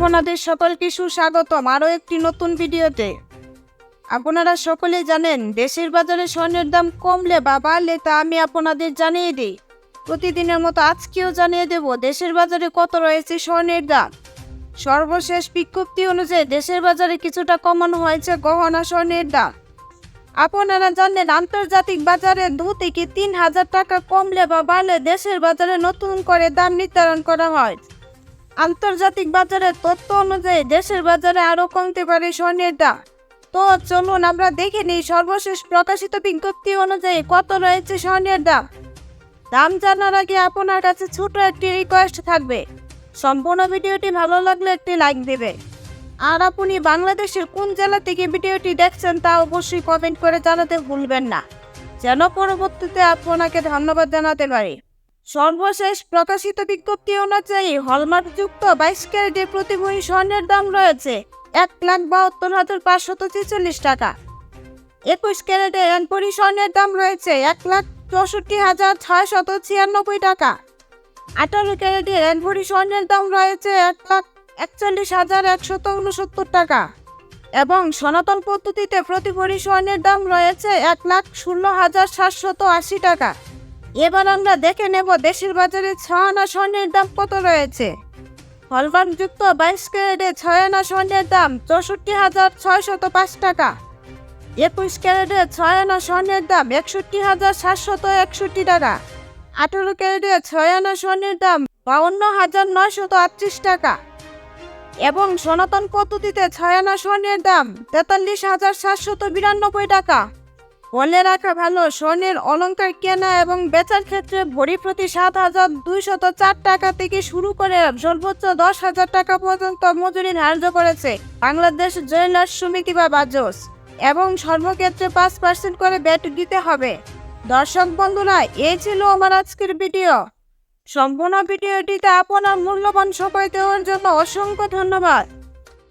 আপনাদের সকলকে সুস্বাগতম আরও একটি নতুন ভিডিওতে। আপনারা সকলেই জানেন, দেশের বাজারে স্বর্ণের দাম কমলে বা বাড়লে তা আমি আপনাদের জানিয়ে দিই। প্রতিদিনের মতো আজকেও জানিয়ে দেব, দেশের বাজারে কত রয়েছে স্বর্ণের দাম। সর্বশেষ বিজ্ঞপ্তি অনুযায়ী দেশের বাজারে কিছুটা কমানো হয়েছে গহনা স্বর্ণের দাম। আপনারা জানেন, আন্তর্জাতিক বাজারে দু থেকে তিন হাজার টাকা কমলে বা বাড়লে দেশের বাজারে নতুন করে দাম নির্ধারণ করা হয়। আন্তর্জাতিক বাজারের তথ্য অনুযায়ী দেশের বাজারে আরও কমতে পারে স্বর্ণের দাম তো চলুন আমরা দেখে নিই সর্বশেষ প্রকাশিত বিজ্ঞপ্তি অনুযায়ী কত রয়েছে স্বর্ণের দাম দাম জানার আগে আপনার কাছে ছোট একটি রিকোয়েস্ট থাকবে। সম্পূর্ণ ভিডিওটি ভালো লাগলে একটি লাইক দেবে। আর আপনি বাংলাদেশের কোন জেলা থেকে ভিডিওটি দেখছেন তা অবশ্যই কমেন্ট করে জানাতে ভুলবেন না। যেন পরবর্তীতে আপনাকে ধন্যবাদ জানাতে পারি। সর্বশেষ প্রকাশিত বিজ্ঞপ্তি অনুযায়ী হলমার্কযুক্ত বাইশ ক্যারেটের প্রতি ভরি স্বর্ণের দাম রয়েছে এক লাখ বাহাত্তর হাজার পাঁচশত ছেচল্লিশ টাকা। একুশ ক্যারেটের এক ভরি স্বর্ণের দাম রয়েছে এক লাখ চৌষট্টি হাজার ছয়শত ছিয়ানব্বই টাকা। আঠারো ক্যারেটের এক ভরি স্বর্ণের দাম রয়েছে এক লাখ একচল্লিশ হাজার একশত উনসত্তর টাকা এবং সনাতন পদ্ধতিতে প্রতি ভরি স্বর্ণের দাম রয়েছে এক লাখ ষোলো হাজার সাতশত আশি টাকা। এবার আমরা দেখে নেব দেশের বাজারে ছয় আনা স্বর্ণের দাম কত রয়েছে। হলমার্কযুক্ত বাইশ ক্যারেটে ছয় আনা স্বর্ণের দাম চৌষট্টি হাজার ছয়শত পাঁচ টাকা। একুশ ক্যারেটে ছয় আনা স্বর্ণের দাম একষট্টি হাজার সাতশত একষট্টি টাকা। আঠেরো ক্যারেটে ছয় আনা স্বর্ণের দাম বাউন্ন হাজার নয়শত আটত্রিশ টাকা। এবং সনাতন পদ্ধতিতে ছয় আনা স্বর্ণের দাম তেতাল্লিশ হাজার সাতশত বিরানব্বই টাকা। বলে রাখা ভালো, স্বর্ণের অলঙ্কার কেনা এবং বেচার ক্ষেত্রে ভরি প্রতি সাত হাজার দুইশত চার টাকা থেকে শুরু করে সর্বোচ্চ দশ হাজার টাকা পর্যন্ত মজুরি ধার্য করেছে বাংলাদেশ জুয়েলার্স সমিতি বা বাজস এবং সর্বক্ষেত্রে পাঁচ পার্সেন্ট করে ব্যাট দিতে হবে। দর্শক বন্ধুরা, এই ছিল আমার আজকের ভিডিও। সম্পূর্ণ ভিডিওটিতে আপনার মূল্যবান সময় দেওয়ার জন্য অসংখ্য ধন্যবাদ।